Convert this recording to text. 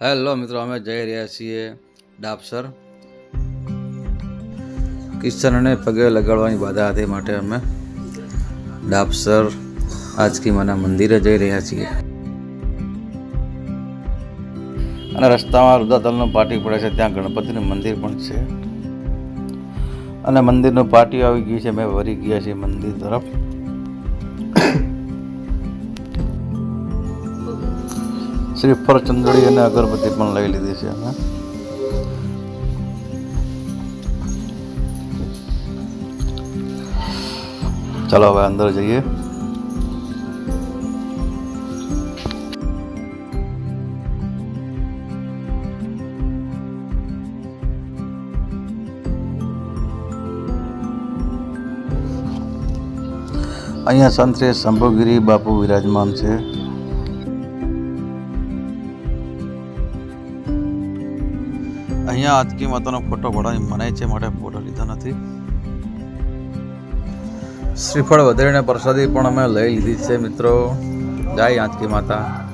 Hello મિત્રો, અમે જઈ રહ્યા છીએ ડાપસર કિશનને પગે લગાડવાની બાધા હતી માટે અમે ડાપસર આજકી માના મંદિરે જઈ રહ્યા છીએ. અને રસ્તામાં રુદાતલનો પાટી પડે છે, ત્યાં ગણપતિનું મંદિર પણ છે. અને મંદિરનું પાટી આવી ગયું છે મેં વરી ગયા છીએ મંદિર તરફ. શ્રીફળ ચંદડી અને અગરબત્તી પણ લઈ લીધી છે અમે. ચાલો હવે અંદર જઈએ. અહીંયા સંત શ્રી શંભુગીરી બાપુ વિરાજમાન છે. અહીંયા આજકી માતાનો ફોટો પાડવાની મનાય છે માટે ફોટો લીધો નથી. શ્રીફળ વધારીને પ્રસાદી પણ અમે લઈ લીધી છે મિત્રો. જય આંચકી માતા.